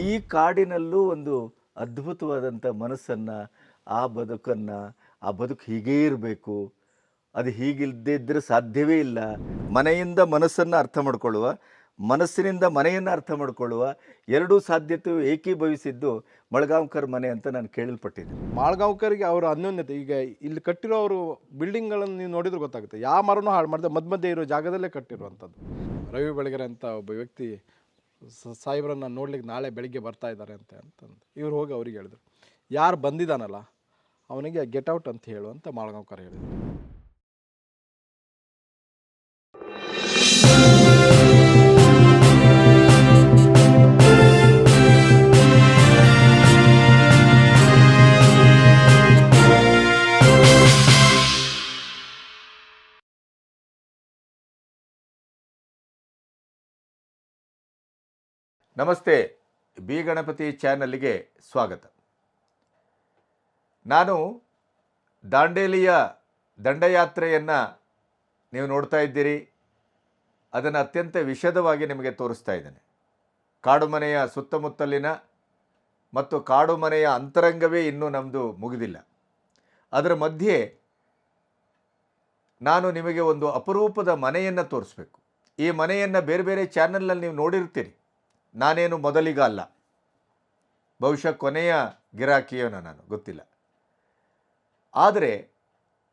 ಈ ಕಾಡಿನಲ್ಲೂ ಒಂದು ಅದ್ಭುತವಾದಂಥ ಮನಸ್ಸನ್ನು, ಆ ಬದುಕನ್ನು, ಆ ಬದುಕು ಹೀಗೇ ಇರಬೇಕು. ಅದು ಹೀಗಿಲ್ಲದೇ ಇದ್ದರೆ ಸಾಧ್ಯವೇ ಇಲ್ಲ. ಮನೆಯಿಂದ ಮನಸ್ಸನ್ನು ಅರ್ಥ ಮಾಡಿಕೊಳ್ಳುವ, ಮನಸ್ಸಿನಿಂದ ಮನೆಯನ್ನು ಅರ್ಥ ಮಾಡಿಕೊಳ್ಳುವ ಎರಡೂ ಸಾಧ್ಯತೆಯು ಏಕೀಭವಿಸಿದ್ದು ಮಳಗಾಂವ್ಕರ್ ಮನೆ ಅಂತ ನಾನು ಕೇಳಲ್ಪಟ್ಟಿದ್ದೆ ಮಾಳ್ಗಾಂವ್ಕರಿಗೆ ಅವರ ಅನ್ಯೋನ್ಯತೆ, ಈಗ ಇಲ್ಲಿ ಕಟ್ಟಿರೋ ಅವರು ಬಿಲ್ಡಿಂಗ್ಗಳನ್ನು ನೀವು ನೋಡಿದ್ರೆ ಗೊತ್ತಾಗುತ್ತೆ. ಯಾವ ಮರನೂ ಹಾಳು ಮಾಡಿದೆ ಮಧ್ಯ ಮಧ್ಯೆ ಇರೋ ಜಾಗದಲ್ಲೇ ಕಟ್ಟಿರುವಂಥದ್ದು. ರವಿ ಬೆಳಗೆರೆ ಅಂತ ಒಬ್ಬ ವ್ಯಕ್ತಿ ಸಾಹೇಬ್ರನ್ನ ನೋಡ್ಲಿಕ್ಕೆ ನಾಳೆ ಬೆಳಿಗ್ಗೆ ಬರ್ತಾ ಇದ್ದಾರೆ ಅಂತ ಅಂತಂದು. ಇವ್ರು ಹೋಗಿ ಅವ್ರಿಗೆ ಹೇಳಿದ್ರು. ಯಾರು ಬಂದಿದ್ದಾನಲ್ಲ ಅವನಿಗೆ ಗೆಟ್ ಔಟ್ ಅಂತ ಹೇಳು ಅಂತ ಮಾಳಗಾಂವ್ಕರ್ ಹೇಳಿದ್ರು. ನಮಸ್ತೆ, ಬಿ ಗಣಪತಿ ಚಾನಲ್ಗೆ ಸ್ವಾಗತ. ನಾನು ದಾಂಡೇಲಿಯ ದಂಡಯಾತ್ರೆಯನ್ನು ನೀವು ನೋಡ್ತಾ ಇದ್ದೀರಿ. ಅದನ್ನು ಅತ್ಯಂತ ವಿಷದವಾಗಿ ನಿಮಗೆ ತೋರಿಸ್ತಾ ಇದ್ದೇನೆ. ಕಾಡು ಮನೆಯ ಸುತ್ತಮುತ್ತಲಿನ ಮತ್ತು ಕಾಡು ಮನೆಯ ಅಂತರಂಗವೇ ಇನ್ನೂ ನಮ್ಮದು ಮುಗಿದಿಲ್ಲ. ಅದರ ಮಧ್ಯೆ ನಾನು ನಿಮಗೆ ಒಂದು ಅಪರೂಪದ ಮನೆಯನ್ನು ತೋರಿಸ್ಬೇಕು. ಈ ಮನೆಯನ್ನು ಬೇರೆ ಬೇರೆ ಚಾನಲ್ನಲ್ಲಿ ನೀವು ನೋಡಿರ್ತೀರಿ. ನಾನೇನು ಮೊದಲಿಗ ಅಲ್ಲ. ಬಹುಶಃ ಕೊನೆಯ ಗಿರಾಕಿಯೋನ ನಾನು, ಗೊತ್ತಿಲ್ಲ. ಆದರೆ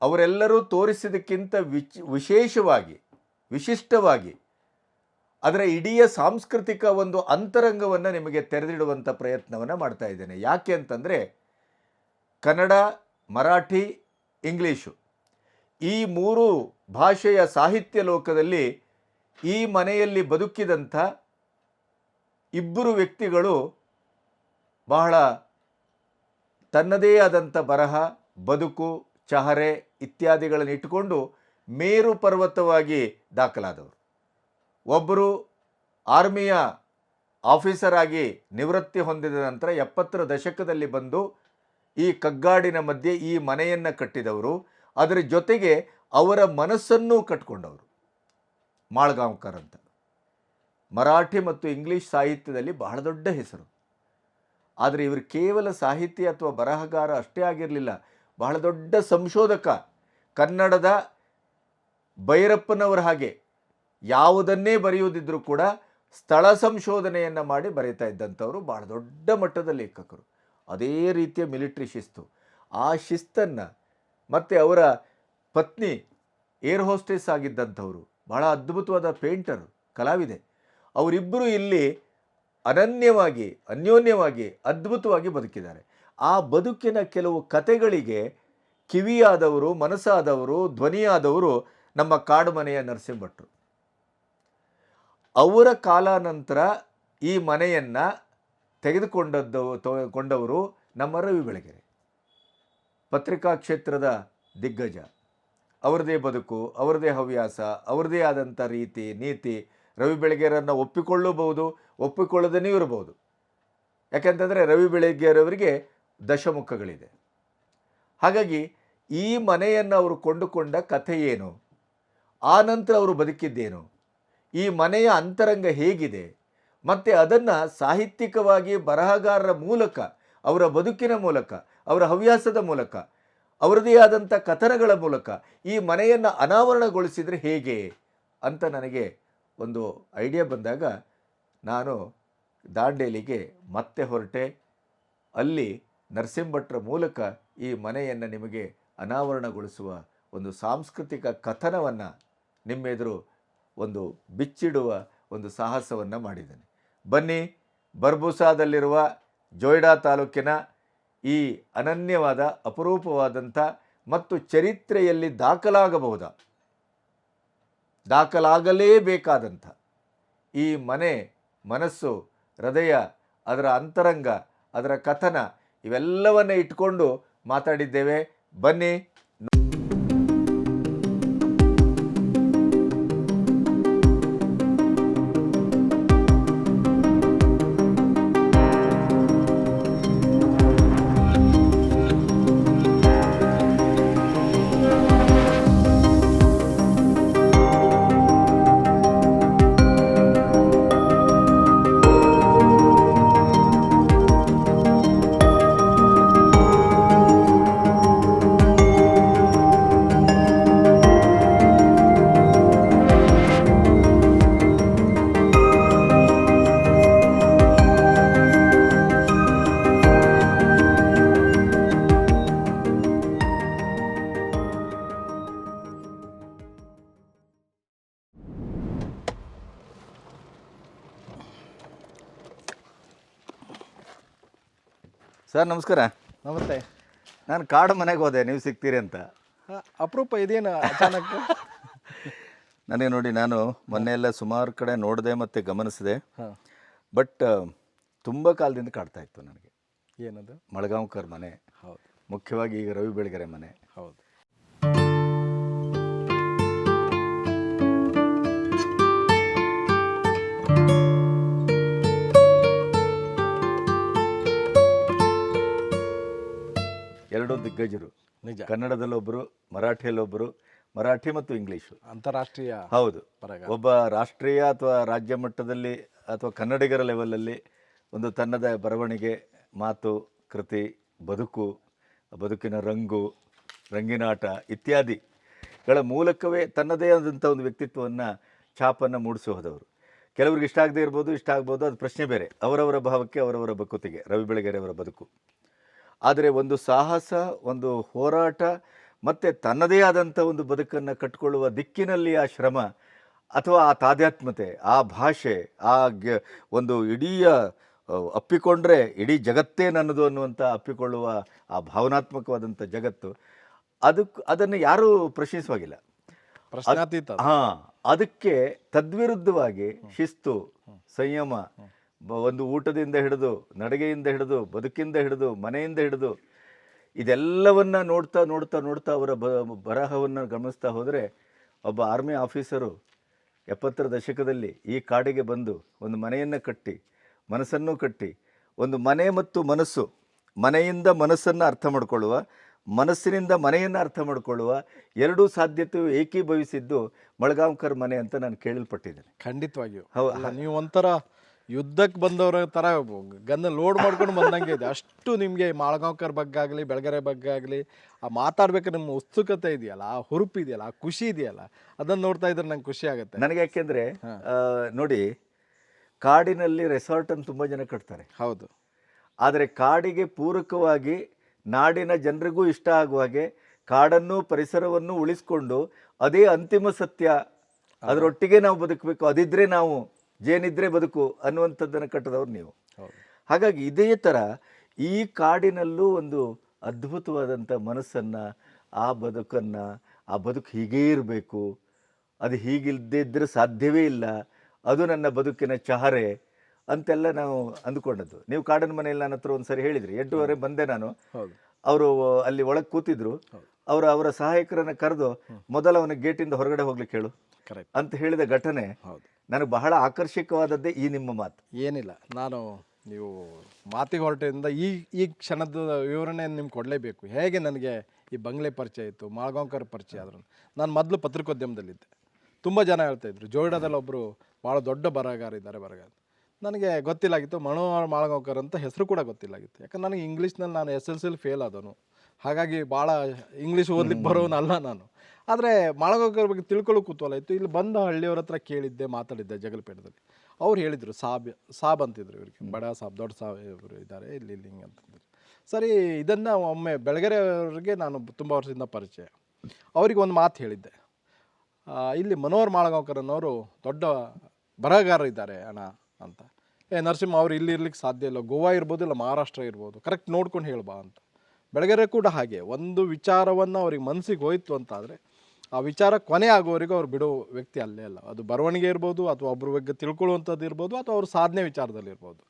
ಅವರೆಲ್ಲರೂ ತೋರಿಸಿದಕ್ಕಿಂತ ವಿಚ್, ವಿಶೇಷವಾಗಿ, ವಿಶಿಷ್ಟವಾಗಿ ಅದರ ಇಡೀ ಸಾಂಸ್ಕೃತಿಕ ಒಂದು ಅಂತರಂಗವನ್ನು ನಿಮಗೆ ತೆರೆದಿಡುವಂಥ ಪ್ರಯತ್ನವನ್ನು ಮಾಡ್ತಾ ಇದ್ದೇನೆ. ಯಾಕೆ ಅಂತಂದರೆ ಕನ್ನಡ, ಮರಾಠಿ, ಇಂಗ್ಲೀಷು ಈ ಮೂರು ಭಾಷೆಯ ಸಾಹಿತ್ಯ ಲೋಕದಲ್ಲಿ ಈ ಮನೆಯಲ್ಲಿ ಬದುಕಿದಂಥ ಇಬ್ಬರು ವ್ಯಕ್ತಿಗಳು ಬಹಳ ತನ್ನದೇ ಆದಂಥ ಬರಹ, ಬದುಕು, ಚಹರೆ ಇತ್ಯಾದಿಗಳನ್ನು ಇಟ್ಟುಕೊಂಡು ಮೇರು ಪರ್ವತವಾಗಿ ದಾಖಲಾದವರು. ಒಬ್ಬರು ಆರ್ಮಿಯ ಆಫೀಸರ್ ಆಗಿ ನಿವೃತ್ತಿ ಹೊಂದಿದ ನಂತರ ಎಪ್ಪತ್ತರ ದಶಕದಲ್ಲಿ ಬಂದು ಈ ಕಗ್ಗಾಡಿನ ಮಧ್ಯೆ ಈ ಮನೆಯನ್ನು ಕಟ್ಟಿದವರು. ಅದರ ಜೊತೆಗೆ ಅವರ ಮನಸ್ಸನ್ನೂ ಕಟ್ಕೊಂಡವರು. ಮಾಳ್ಗಾಂವ್ಕರ್ ಅಂತ. ಮರಾಠಿ ಮತ್ತು ಇಂಗ್ಲೀಷ್ ಸಾಹಿತ್ಯದಲ್ಲಿ ಬಹಳ ದೊಡ್ಡ ಹೆಸರು. ಆದರೆ ಇವರು ಕೇವಲ ಸಾಹಿತ್ಯ ಅಥವಾ ಬರಹಗಾರ ಅಷ್ಟೇ ಆಗಿರಲಿಲ್ಲ. ಬಹಳ ದೊಡ್ಡ ಸಂಶೋಧಕ ಕನ್ನಡದ ಭೈರಪ್ಪನವರ ಹಾಗೆ ಯಾವುದನ್ನೇ ಬರೆಯುವುದಿದ್ರೂ ಕೂಡ ಸ್ಥಳ ಸಂಶೋಧನೆಯನ್ನು ಮಾಡಿ ಬರೀತಾ ಇದ್ದಂಥವರು ಬಹಳ ದೊಡ್ಡ ಮಟ್ಟದ ಲೇಖಕರು. ಅದೇ ರೀತಿಯ ಮಿಲಿಟ್ರಿ ಶಿಸ್ತು. ಆ ಶಿಸ್ತನ್ನು ಮತ್ತು ಅವರ ಪತ್ನಿ ಏರ್ ಹೋಸ್ಟೆಸ್ ಆಗಿದ್ದಂಥವರು, ಬಹಳ ಅದ್ಭುತವಾದ ಪೇಂಟರ್, ಕಲಾವಿದೆ. ಅವರಿಬ್ಬರು ಇಲ್ಲಿ ಅನನ್ಯವಾಗಿ, ಅನ್ಯೋನ್ಯವಾಗಿ, ಅದ್ಭುತವಾಗಿ ಬದುಕಿದ್ದಾರೆ. ಆ ಬದುಕಿನ ಕೆಲವು ಕತೆಗಳಿಗೆ ಕಿವಿಯಾದವರು, ಮನಸ್ಸಾದವರು, ಧ್ವನಿಯಾದವರು ನಮ್ಮ ಕಾಡುಮನೆಯ ನರಸಿಂಹಭಟ್ರು ಅವರ ಕಾಲಾನಂತರ ಈ ಮನೆಯನ್ನು ತೆಗೆದುಕೊಂಡದ್ದು ಕೊಂಡವರು ನಮ್ಮ ರವಿ ಬೆಳಗೆರೆ. ಪತ್ರಿಕಾ ಕ್ಷೇತ್ರದ ದಿಗ್ಗಜ. ಅವರದೇ ಬದುಕು, ಅವರದೇ ಹವ್ಯಾಸ, ಅವರದೇ ಆದಂಥ ರೀತಿ, ನೀತಿ ರವಿ ಬೆಳಗೆರನ್ನು ಒಪ್ಪಿಕೊಳ್ಳಬಹುದು ಒಪ್ಪಿಕೊಳ್ಳದೇ ಇರಬಹುದು. ಯಾಕೆಂತಂದರೆ ರವಿ ಬೆಳಗೆರವರಿಗೆ ದಶಮುಖಗಳಿದೆ. ಹಾಗಾಗಿ ಈ ಮನೆಯನ್ನು ಅವರು ಕೊಂಡುಕೊಂಡ ಕಥೆ ಏನು? ಆ ನಂತರ ಅವರು ಬದುಕಿದ್ದೇನು? ಈ ಮನೆಯ ಅಂತರಂಗ ಹೇಗಿದೆ? ಮತ್ತು ಅದನ್ನು ಸಾಹಿತ್ಯಿಕವಾಗಿ ಬರಹಗಾರರ ಮೂಲಕ, ಅವರ ಬದುಕಿನ ಮೂಲಕ, ಅವರ ಹವ್ಯಾಸದ ಮೂಲಕ, ಅವರದೇ ಆದಂಥ ಕಥನಗಳ ಮೂಲಕ ಈ ಮನೆಯನ್ನು ಅನಾವರಣಗೊಳಿಸಿದರೆ ಹೇಗೆ ಅಂತ ನನಗೆ ಒಂದು ಐಡಿಯಾ ಬಂದಾಗ ನಾನು ದಾಂಡೇಲಿಗೆ ಮತ್ತೆ ಹೊರಟೆ. ಅಲ್ಲಿ ನರಸಿಂಹಭಟ್ರ ಮೂಲಕ ಈ ಮನೆಯನ್ನು ನಿಮಗೆ ಅನಾವರಣಗೊಳಿಸುವ ಒಂದು ಸಾಂಸ್ಕೃತಿಕ ಕಥನವನ್ನು ನಿಮ್ಮೆದುರು ಒಂದು ಬಿಚ್ಚಿಡುವ ಒಂದು ಸಾಹಸವನ್ನು ಮಾಡಿದ್ದೇನೆ. ಬನ್ನಿ, ಬರ್ಬುಸಾದಲ್ಲಿರುವ ಜೋಯ್ಡಾ ತಾಲೂಕಿನ ಈ ಅನನ್ಯವಾದ ಅಪರೂಪವಾದಂಥ ಮತ್ತು ಚರಿತ್ರೆಯಲ್ಲಿ ದಾಖಲಾಗಬಹುದ? ದಾಖಲಾಗಲೇಬೇಕಾದಂಥ ಈ ಮನೆ ಮನಸ್ಸು ಹೃದಯ ಅದರ ಅಂತರಂಗ ಅದರ ಕಥನ ಇವೆಲ್ಲವನ್ನ ಇಟ್ಕೊಂಡು ಮಾತಾಡಿದ್ದೇವೆ. ಬನ್ನಿ. ಸರ್ ನಮಸ್ಕಾರ. ನಮಸ್ತೆ. ನಾನು ಕಾಡು ಮನೆಗೆ ಹೋದೆ ನೀವು ಸಿಗ್ತೀರಿ ಅಂತ. ಅಪರೂಪ ಇದೇನು ಅಚಾನಕ್? ನನಗೆ ನೋಡಿ ನಾನು ಮೊನ್ನೆ ಎಲ್ಲ ಸುಮಾರು ಕಡೆ ನೋಡಿದೆ ಮತ್ತು ಗಮನಿಸಿದೆ. ಬಟ್ ತುಂಬ ಕಾಲದಿಂದ ಕಾಡ್ತಾ ಇತ್ತು ನನಗೆ. ಏನದು? ಮಳಗಾಂವ್ಕರ್ ಮನೆ. ಹೌದು. ಮುಖ್ಯವಾಗಿ ಈಗ ರವಿ ಬೆಳಗೆರೆ ಮನೆ. ಹೌದು. ಎರಡೂ ದಿಗ್ಗಜರು. ನಿಜ. ಕನ್ನಡದಲ್ಲೊಬ್ಬರು ಮರಾಠಿಯಲ್ಲೊಬ್ಬರು ಮರಾಠಿ ಮತ್ತು ಇಂಗ್ಲೀಷು. ಅಂತಾರಾಷ್ಟ್ರೀಯ ಹೌದು. ಒಬ್ಬ ರಾಷ್ಟ್ರೀಯ ಅಥವಾ ರಾಜ್ಯ ಮಟ್ಟದಲ್ಲಿ ಅಥವಾ ಕನ್ನಡಿಗರ ಲೆವೆಲಲ್ಲಿ ಒಂದು ತನ್ನದ ಬರವಣಿಗೆ ಮಾತು ಕೃತಿ ಬದುಕು ಬದುಕಿನ ರಂಗು ರಂಗಿನಾಟ ಇತ್ಯಾದಿಗಳ ಮೂಲಕವೇ ತನ್ನದೇ ಆದಂಥ ಒಂದು ವ್ಯಕ್ತಿತ್ವವನ್ನು ಛಾಪನ್ನು ಮೂಡಿಸಿ ಹೋದವರು ಕೆಲವ್ರಿಗೆ ಇಷ್ಟ ಆಗದೇ ಇರ್ಬೋದು ಇಷ್ಟ ಆಗ್ಬೋದು ಅದು ಪ್ರಶ್ನೆ ಬೇರೆ. ಅವರವರ ಭಾವಕ್ಕೆ ಅವರವರ ಬಕುತಿಗೆ ರವಿ ಬೆಳಗೆರೆಯವರ ಬದುಕು. ಆದರೆ ಒಂದು ಸಾಹಸ ಒಂದು ಹೋರಾಟ ಮತ್ತು ತನ್ನದೇ ಆದಂಥ ಒಂದು ಬದುಕನ್ನು ಕಟ್ಟಿಕೊಳ್ಳುವ ದಿಕ್ಕಿನಲ್ಲಿ ಆ ಶ್ರಮ ಅಥವಾ ಆ ತಾದ್ಯಾತ್ಮತೆ ಆ ಭಾಷೆ ಆ ಗ ಒಂದು ಇಡೀ ಅಪ್ಪಿಕೊಂಡ್ರೆ ಇಡೀ ಜಗತ್ತೇ ನನ್ನದು ಅನ್ನುವಂಥ ಅಪ್ಪಿಕೊಳ್ಳುವ ಆ ಭಾವನಾತ್ಮಕವಾದಂಥ ಜಗತ್ತು. ಅದಕ್ಕೆ ಅದನ್ನು ಯಾರೂ ಪ್ರಶ್ನಿಸುವಾಗಿಲ್ಲ. ಹಾಂ ಅದು. ಅದಕ್ಕೆ ತದ್ವಿರುದ್ಧವಾಗಿ ಶಿಸ್ತು ಸಂಯಮ ಒಂದು ಊಟದಿಂದ ಹಿಡಿದು ನಡಿಗೆಯಿಂದ ಹಿಡಿದು ಬದುಕಿಂದ ಹಿಡಿದು ಮನೆಯಿಂದ ಹಿಡಿದು ಇದೆಲ್ಲವನ್ನ ನೋಡ್ತಾ ನೋಡ್ತಾ ನೋಡ್ತಾ ಅವರ ಬ ಬರಹವನ್ನು ಗಮನಿಸ್ತಾ ಹೋದರೆ ಒಬ್ಬ ಆರ್ಮಿ ಆಫೀಸರು ಎಪ್ಪತ್ತರ ದಶಕದಲ್ಲಿ ಈ ಕಾಡಿಗೆ ಬಂದು ಒಂದು ಮನೆಯನ್ನು ಕಟ್ಟಿ ಮನಸ್ಸನ್ನು ಕಟ್ಟಿ ಒಂದು ಮನೆ ಮತ್ತು ಮನಸ್ಸು ಮನೆಯಿಂದ ಮನಸ್ಸನ್ನು ಅರ್ಥ ಮಾಡಿಕೊಳ್ಳುವ ಮನಸ್ಸಿನಿಂದ ಮನೆಯನ್ನು ಅರ್ಥ ಮಾಡಿಕೊಳ್ಳುವ ಎರಡೂ ಸಾಧ್ಯತೆಯು ಏಕೀಭವಿಸಿದ್ದು ಮಳಗಾಂವ್ಕರ್ ಮನೆ ಅಂತ ನಾನು ಕೇಳಲ್ಪಟ್ಟಿದ್ದೇನೆ. ಖಂಡಿತವಾಗಿಯೂ. ಹೌದು ನೀವು ಒಂಥರ ಯುದ್ಧಕ್ಕೆ ಬಂದವರ ಥರ ಗನ್ನ ಲೋಡ್ ಮಾಡ್ಕೊಂಡು ಬಂದಂಗೆ ಇದೆ. ಅಷ್ಟು ನಿಮಗೆ ಮಾಳಗಾಂವ್ಕರ್ ಬಗ್ಗೆ ಆಗಲಿ ಬೆಳಗೆರೆ ಬಗ್ಗೆ ಆಗಲಿ ಆ ಮಾತಾಡ್ಬೇಕು ನಿಮ್ಮ ಉತ್ಸುಕತೆ ಇದೆಯಲ್ಲ ಆ ಹುರುಪು ಇದೆಯಲ್ಲ ಆ ಖುಷಿ ಇದೆಯಲ್ಲ ಅದನ್ನು ನೋಡ್ತಾ ಇದ್ರೆ ನಂಗೆ ಖುಷಿ ಆಗುತ್ತೆ. ನನಗೆ ಯಾಕೆಂದರೆ ನೋಡಿ ಕಾಡಿನಲ್ಲಿ ರೆಸಾರ್ಟನ್ನು ತುಂಬ ಜನ ಕಟ್ತಾರೆ. ಹೌದು. ಆದರೆ ಕಾಡಿಗೆ ಪೂರಕವಾಗಿ ನಾಡಿನ ಜನರಿಗೂ ಇಷ್ಟ ಆಗುವ ಹಾಗೆ ಕಾಡನ್ನು ಪರಿಸರವನ್ನು ಉಳಿಸ್ಕೊಂಡು ಅದೇ ಅಂತಿಮ ಸತ್ಯ. ಅದರೊಟ್ಟಿಗೆ ನಾವು ಬದುಕಬೇಕು. ಅದಿದ್ರೆ ನಾವು ಜೇನಿದ್ರೆ ಬದುಕು ಅನ್ನುವಂಥದ್ದನ್ನು ಕಟ್ಟದವ್ರು ನೀವು. ಹಾಗಾಗಿ ಇದೇ ಥರ ಈ ಕಾಡಿನಲ್ಲೂ ಒಂದು ಅದ್ಭುತವಾದಂಥ ಮನಸ್ಸನ್ನು ಆ ಬದುಕನ್ನು ಆ ಬದುಕು ಹೀಗೇ ಇರಬೇಕು ಅದು ಹೀಗಿಲ್ದಿದ್ರೆ ಸಾಧ್ಯವೇ ಇಲ್ಲ ಅದು ನನ್ನ ಬದುಕಿನ ಚಹರೆ ಅಂತೆಲ್ಲ ನಾವು ಅಂದ್ಕೊಂಡದ್ದು. ನೀವು ಕಾಡನ ಮನೆಯಲ್ಲಿ ನನ್ನ ಹತ್ರ ಒಂದು ಸರಿ ಹೇಳಿದ್ರಿ ಎಂಟೂವರೆ ಬಂದೆ ನಾನು. ಹೌದು. ಅವರು ಅಲ್ಲಿ ಒಳಗೆ ಕೂತಿದ್ರು. ಅವರು ಅವರ ಸಹಾಯಕರನ್ನು ಕರೆದು ಮೊದಲ ಅವನ ಗೇಟಿಂದ ಹೊರಗಡೆ ಹೋಗ್ಲಿಕ್ಕೆ ಹೇಳು. ಕರೆಕ್ಟ್ ಅಂತ ಹೇಳಿದ ಘಟನೆ ಹೌದು. ನನಗೆ ಬಹಳ ಆಕರ್ಷಕವಾದದ್ದೇ ಈ ನಿಮ್ಮ ಮಾತು. ಏನಿಲ್ಲ. ನಾನು ನೀವು ಮಾತಿಗೆ ಹೊರಟಿಂದ ಈ ಈ ಕ್ಷಣದ ವಿವರಣೆ ನಿಮ್ಗೆ ಕೊಡಲೇಬೇಕು. ಹೇಗೆ ನನಗೆ ಈ ಬಂಗ್ಲೆ ಪರಿಚಯ ಇತ್ತು ಮಾಳ್ಗಾಂವ್ಕರ್ ಪರಿಚಯ ಆದ್ರು ನಾನು ಮೊದಲು ಪತ್ರಿಕೋದ್ಯಮದಲ್ಲಿದ್ದೆ. ತುಂಬ ಜನ ಹೇಳ್ತಾ ಇದ್ರು ಜೋಯಿಡಾದಲ್ಲಿ ಒಬ್ಬರು ಭಾಳ ದೊಡ್ಡ ಬರಗಾರ ಇದ್ದಾರೆ ಬರಹಗಾರ ನನಗೆ ಗೊತ್ತಿಲ್ಲಾಗಿತ್ತು. ಮನೋಹರ್ ಮಾಳಗಾಂವ್ಕರ್ ಅಂತ ಹೆಸರು ಕೂಡ ಗೊತ್ತಿಲ್ಲಾಗಿತ್ತು. ಯಾಕಂದ್ರೆ ನನಗೆ ಇಂಗ್ಲೀಷ್ನಲ್ಲಿ ನಾನು ಎಸ್ ಎಲ್ ಸಿಲಿ ಫೇಲ್ ಆದನು ಹಾಗಾಗಿ ಭಾಳ ಇಂಗ್ಲೀಷ್ ಓದ್ಲಿಕ್ಕೆ ಬರೋನಲ್ಲ ನಾನು. ಆದರೆ ಮಾಳಗಾಂವ್ಕರ್ ಬಗ್ಗೆ ತಿಳ್ಕೊಳ್ಳೋ ಕುತೂಹಲ ಇತ್ತು ಇಲ್ಲಿ ಬಂದ ಹಳ್ಳಿಯವ್ರ ಹತ್ರ ಕೇಳಿದ್ದೆ ಮಾತಾಡಿದ್ದೆ ಜಗಲ್ಪೇಟದಲ್ಲಿ ಅವ್ರು ಹೇಳಿದರು ಸಾಬ್ ಸಾಬ್ ಅಂತಿದ್ರು ಇವ್ರಿಗೆ. ಬಡ ಸಾಬ್ ದೊಡ್ಡ ಸಾಬ್ ಇವರು ಇದ್ದಾರೆ ಇಲ್ಲಿ ಇಲ್ಲಿ ಹಿಂಗೆ ಅಂತಂದ್ರು. ಸರಿ ಇದನ್ನು ಒಮ್ಮೆ ಬೆಳಗೆರೆ ಅವ್ರಿಗೆ ನಾನು ತುಂಬ ವರ್ಷದಿಂದ ಪರಿಚಯ. ಅವ್ರಿಗೆ ಒಂದು ಮಾತು ಹೇಳಿದ್ದೆ. ಇಲ್ಲಿ ಮನೋಹರ್ ಮಾಳಗಾಂವ್ಕರ್ ಅನ್ನೋರು ದೊಡ್ಡ ಬರಹಗಾರರಿದ್ದಾರೆ ಅಣ್ಣ. ಅಂತ. ಏ, ನರಸಿಂಹ, ಅವ್ರು ಇಲ್ಲಿ ಇರ್ಲಿಕ್ಕೆ ಸಾಧ್ಯ ಇಲ್ಲ. ಗೋವಾ ಇರ್ಬೋದು, ಇಲ್ಲ ಮಹಾರಾಷ್ಟ್ರ ಇರ್ಬೋದು. ಕರೆಕ್ಟ್ ನೋಡ್ಕೊಂಡು ಹೇಳ್ಬಾ ಅಂತ. ಬೆಳಗೆರೆ ಕೂಡ ಹಾಗೆ. ಒಂದು ವಿಚಾರವನ್ನು ಅವ್ರಿಗೆ ಮನಸ್ಸಿಗೆ ಹೋಯ್ತು ಅಂತಾದರೆ, ಆ ವಿಚಾರ ಕೊನೆ ಆಗೋವರೆಗೂ ಅವ್ರು ಬಿಡೋ ವ್ಯಕ್ತಿ ಅಲ್ಲೇ ಅಲ್ಲ. ಅದು ಬರವಣಿಗೆ ಇರ್ಬೋದು, ಅಥವಾ ಒಬ್ಬರ ಬಗ್ಗೆ ತಿಳ್ಕೊಳ್ಳುವಂಥದ್ದು ಇರ್ಬೋದು, ಅಥವಾ ಅವ್ರ ಸಾಧನೆ ವಿಚಾರದಲ್ಲಿ ಇರ್ಬೋದು.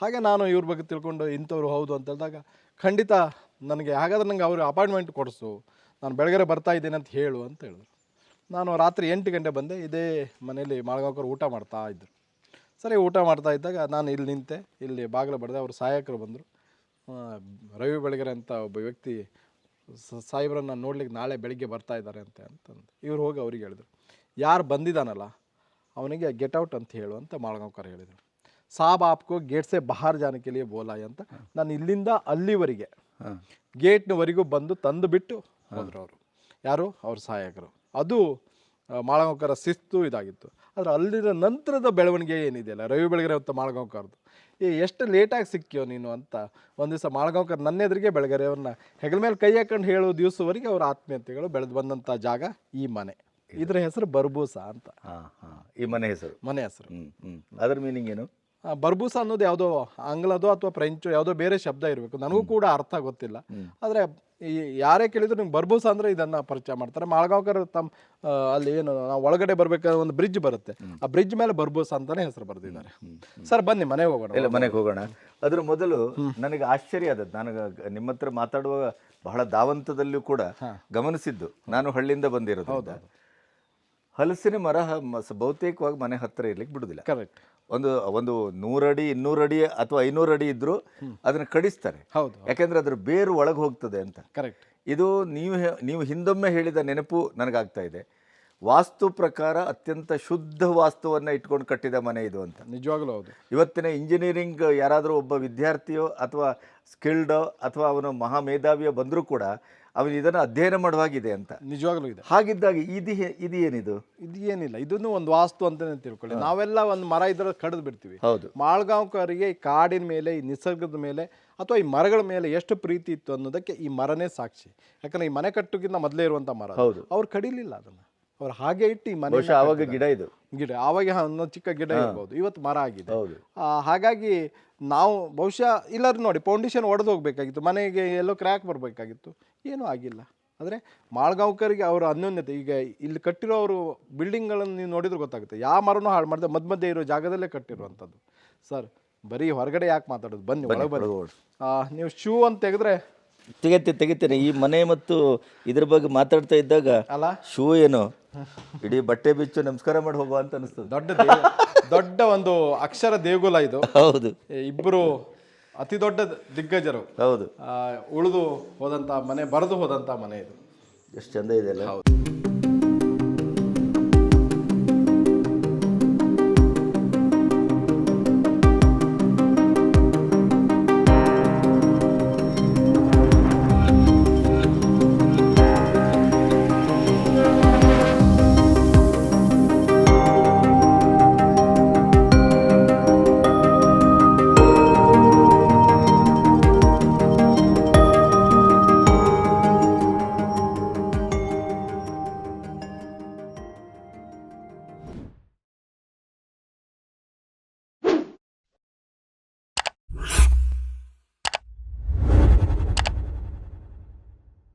ಹಾಗೆ ನಾನು ಇವ್ರ ಬಗ್ಗೆ ತಿಳ್ಕೊಂಡು ಇಂಥವ್ರು ಹೌದು ಅಂತ ಹೇಳಿದಾಗ, ಖಂಡಿತ ನನಗೆ ಹಾಗಾದ್ರೆ ನನಗೆ ಅವ್ರಿಗೆ ಅಪಾಯಿಂಟ್ಮೆಂಟ್ ಕೊಡಿಸು. ನಾನು ಬೆಳಗೆರೆ ಬರ್ತಾ ಇದ್ದೇನೆ ಅಂತ ಹೇಳು ಅಂತ ಹೇಳಿದ್ರು. ನಾನು ರಾತ್ರಿ ಎಂಟು ಗಂಟೆ ಬಂದೆ. ಇದೇ ಮನೇಲಿ ಮಾಳಗಾವ್ಕರು ಊಟ ಮಾಡ್ತಾ ಇದ್ದರು ಸರಿ ಊಟ ಮಾಡ್ತಾ ಇದ್ದಾಗ ನಾನು ಇಲ್ಲಿ ನಿಂತೆ ಇಲ್ಲಿ ಬಾಗಿಲು ಬಡ್ದೆ ಅವರು ಸಹಾಯಕರು ಬಂದರು. ರವಿ ಬೆಳಗೆರೆ ಅಂತ ಒಬ್ಬ ವ್ಯಕ್ತಿ ಸಾಹೇಬ್ರನ್ನ ನೋಡ್ಲಿಕ್ಕೆ ನಾಳೆ ಬೆಳಿಗ್ಗೆ ಬರ್ತಾ ಇದ್ದಾರೆ ಅಂತ ಅಂತಂದು. ಇವ್ರು ಹೋಗಿ ಅವ್ರಿಗೆ ಹೇಳಿದರು. ಯಾರು ಬಂದಿದ್ದಾನಲ್ಲ ಅವನಿಗೆ ಗೆಟ್ ಔಟ್ ಅಂತ ಹೇಳು ಅಂತ ಮಾಳಗಾಂವ್ಕರ್ ಹೇಳಿದರು. ಸಾಬ್ ಆಪ್ಕೋ ಗೇಟ್ ಸೆ ಬಹಾರ್ ಜಾನೆ ಕೆ ಲಿಯೆ ಬೋಲಾಯ್ ಅಂತ ನಾನು ಇಲ್ಲಿಂದ ಅಲ್ಲಿವರೆಗೆ ಗೇಟ್ನವರೆಗೂ ಬಂದು ತಂದು ಬಿಟ್ಟು ಹೋದ್ರು ಅವರು. ಯಾರು? ಅವ್ರ ಸಹಾಯಕರು ಅದು ಮಾಳಗಾಂವ್ಕರ ಶಿಸ್ತು ಇದಾಗಿತ್ತು. ಆದರೆ ಅಲ್ಲಿನ ನಂತರದ ಬೆಳವಣಿಗೆ ಏನಿದೆಯಲ್ಲ ರವಿ ಬೆಳಗೆರೆ ಅಂತ ಮಾಳಗಾಂವ್ಕರ್ದು ಈ ಎಷ್ಟು ಲೇಟಾಗಿ ಸಿಕ್ಕಿಯೋ ನೀನು ಅಂತ ಒಂದು ದಿವಸ ಮಾಳಗಾಂವ್ಕರ್ ನನ್ನ ಎದುರಿಗೆ ಬೆಳಗೆರೆಯವ್ರನ್ನ ಹೆಗಲ ಮೇಲೆ ಕೈ ಹಾಕೊಂಡು ಹೇಳೋ ದಿವಸವರೆಗೆ ಅವರ ಆತ್ಮೀಯತೆಗಳು ಬೆಳೆದು ಬಂದಂಥ ಜಾಗ ಈ ಮನೆ. ಇದ್ರ ಹೆಸರು ಬರ್ಬೂಸ ಅಂತ. ಹಾಂ ಹಾಂ. ಈ ಮನೆ ಹೆಸರು? ಮನೆ ಹೆಸರು. ಅದರ ಮೀನಿಂಗ್ ಏನು? ಬರ್ಬೂಸ ಅನ್ನೋದು ಯಾವುದೋ ಆಂಗ್ಲದೋ ಅಥವಾ ಫ್ರೆಂಚು ಯಾವುದೋ ಬೇರೆ ಶಬ್ದ ಇರಬೇಕು. ನನಗೂ ಕೂಡ ಅರ್ಥ ಗೊತ್ತಿಲ್ಲ. ಆದರೆ ಈ ಯಾರೇ ಕೇಳಿದ್ರು ನಿಮ್ಗೆ ಬರ್ಬೂಸ ಅಂದರೆ ಇದನ್ನು ಪರಿಚಯ ಮಾಡ್ತಾರೆ. ಮಾಳ್ಗಾವ್ಕರ್ ತಮ್ಮ ಅಲ್ಲಿ ಏನು ನಾವು ಒಳಗಡೆ ಬರಬೇಕಾದ ಒಂದು ಬ್ರಿಡ್ಜ್ ಬರುತ್ತೆ. ಆ ಬ್ರಿಡ್ಜ್ ಮೇಲೆ ಬರ್ಬೂಸ ಅಂತಾನೆ ಹೆಸರು ಬರೆದಿದ್ದಾರೆ. ಸರ್ ಬನ್ನಿ ಮನೆಗೆ ಹೋಗೋಣ. ಇಲ್ಲ ಮನೆಗೆ ಹೋಗೋಣ. ಅದ್ರ ಮೊದಲು ನನಗೆ ಆಶ್ಚರ್ಯ ಆದದ್ದು. ನಾನು ನಿಮ್ಮ ಹತ್ರ ಮಾತಾಡುವಾಗ ಬಹಳ ದಾವಂತದಲ್ಲೂ ಕೂಡ ಗಮನಿಸಿದ್ದು. ನಾನು ಹಳ್ಳಿಯಿಂದ ಬಂದಿರೋದ್ರಿಂದ. ಹಲಸಿನ ಮರ ಬಹುತೇಕವಾಗಿ ಮನೆ ಹತ್ತಿರ ಇರ್ಲಿಕ್ಕೆ ಬಿಡುದಿಲ್ಲ. ಕರೆಕ್ಟ್ ಒಂದು ಒಂದು ನೂರಡಿ ಇನ್ನೂರಡಿ ಅಥವಾ ಐನೂರು ಅಡಿ ಇದ್ರೂ ಅದನ್ನ ಕಡಿಸ್ತಾರೆ. ಹೌದು ಯಾಕೆಂದ್ರೆ ಅದ್ರ ಬೇರು ಒಳಗೆ ಹೋಗ್ತದೆ ಅಂತ. ಕರೆಕ್ಟ್ ಇದು ನೀವು ನೀವು ಹಿಂದೊಮ್ಮೆ ಹೇಳಿದ ನೆನಪು ನನಗಾಗ್ತಾ ಇದೆ. ವಾಸ್ತು ಪ್ರಕಾರ ಅತ್ಯಂತ ಶುದ್ಧ ವಾಸ್ತುವನ್ನ ಇಟ್ಕೊಂಡು ಕಟ್ಟಿದ ಮನೆ ಇದು ಅಂತ. ನಿಜವಾಗ್ಲೂ ಹೌದು. ಇವತ್ತಿನ ಇಂಜಿನಿಯರಿಂಗ್ ಯಾರಾದರೂ ಒಬ್ಬ ವಿದ್ಯಾರ್ಥಿಯೋ ಅಥವಾ ಸ್ಕಿಲ್ಡೋ ಅಥವಾ ಅವನು ಮಹಾ ಮೇಧಾವಿಯೋ ಬಂದರೂ ಕೂಡ ಅವನು ಇದನ್ನು ಅಧ್ಯಯನ ಮಾಡುವಾಗಿದೆ ಅಂತ. ನಿಜವಾಗ್ಲೂ ಇದೆ. ಹಾಗಿದ್ದಾಗ ಇದು ಇದು ಏನಿದು? ಇದು ಏನಿಲ್ಲ. ಇದನ್ನು ಒಂದು ವಾಸ್ತು ಅಂತಾನೆ ತಿಳ್ಕೊಳ್ಳಿ. ನಾವೆಲ್ಲ ಒಂದು ಮರ ಇದ್ರ ಕಡಿದು ಬಿಡ್ತೀವಿ. ಹೌದು. ಮಾಳ್ಗಾಂವ್ಕರಿಗೆ ಈ ಕಾಡಿನ ಮೇಲೆ ಈ ನಿಸರ್ಗದ ಮೇಲೆ ಅಥವಾ ಈ ಮರಗಳ ಮೇಲೆ ಎಷ್ಟು ಪ್ರೀತಿ ಇತ್ತು ಅನ್ನೋದಕ್ಕೆ ಈ ಮರನೇ ಸಾಕ್ಷಿ. ಯಾಕಂದ್ರೆ ಈ ಮನೆ ಕಟ್ಟೋಕ್ಕಿಂತ ಮೊದಲೇ ಇರುವಂತ ಮರ. ಹೌದು. ಅವ್ರು ಕಡಿಲಿಲ್ಲ ಅದನ್ನ. ಅವ್ರು ಹಾಗೆ ಇಟ್ಟು ಈ ಮನೆ ಬಹುಶಃ ಆವಾಗ ಗಿಡ ಇದು. ಗಿಡ ಆವಾಗ ಒಂದು ಚಿಕ್ಕ ಗಿಡ ಇರ್ಬೋದು. ಇವತ್ತು ಮರ ಆಗಿದೆ. ಹೌದು. ಆ, ಹಾಗಾಗಿ ನಾವು ಬಹುಶಃ ಇಲ್ಲಾದ್ರೂ ನೋಡಿ ಫೌಂಡೇಶನ್ ಒಡೆದು ಹೋಗ್ಬೇಕಾಗಿತ್ತು. ಮನೆಗೆ ಎಲ್ಲೋ ಕ್ರ್ಯಾಕ್ ಬರಬೇಕಾಗಿತ್ತು. ಏನೂ ಆಗಿಲ್ಲ. ಆದರೆ ಮಾಳ್ಗಾಂವ್ಕರಿಗೆ ಅವರ ಅನ್ಯೋನ್ಯತೆ ಈಗ ಇಲ್ಲಿ ಕಟ್ಟಿರೋ ಅವರು ಬಿಲ್ಡಿಂಗ್ಗಳನ್ನು ನೀವು ನೋಡಿದ್ರೆ ಗೊತ್ತಾಗುತ್ತೆ. ಯಾವ ಮರನೂ ಹಾಳು ಮಾಡಿದೆ ಮಧ್ಯ ಮಧ್ಯೆ ಇರೋ ಜಾಗದಲ್ಲೇ ಕಟ್ಟಿರುವಂಥದ್ದು. ಸರ್ ಬರೀ ಹೊರಗಡೆ ಯಾಕೆ ಮಾತಾಡೋದು? ಬನ್ನಿ ಒಳಗೆ ಬನ್ನಿ. ಆ, ನೀವು ಶೂ ಅಂತ ತೆಗೆದ್ರೆ? ತೆಗಿತೆ ತೆಗಿತೇನೆ. ಈ ಮನೆ ಮತ್ತು ಇದ್ರ ಬಗ್ಗೆ ಮಾತಾಡ್ತಾ ಇದ್ದಾಗ ಅಲ್ಲ? ಶೂ ಏನು? ಇಡೀ ಬಟ್ಟೆ ಬಿಚ್ಚು ನಮಸ್ಕಾರ ಮಾಡಿ ಹೋಗುವ ಅಂತ ಅನಿಸ್ತದೆ. ದೊಡ್ಡ ದೊಡ್ಡ ಒಂದು ಅಕ್ಷರ ದೇಗುಲ ಇದು. ಹೌದು. ಇಬ್ಬರು ಅತಿ ದೊಡ್ಡ ದಿಗ್ಗಜರು. ಹೌದು. ಆ, ಉಳಿದು ಹೋದಂಥ ಮನೆ ಬರೆದು ಹೋದಂಥ ಮನೆ ಇದು. ಎಷ್ಟು ಚಂದ ಇದೆ ಅಲ್ಲ?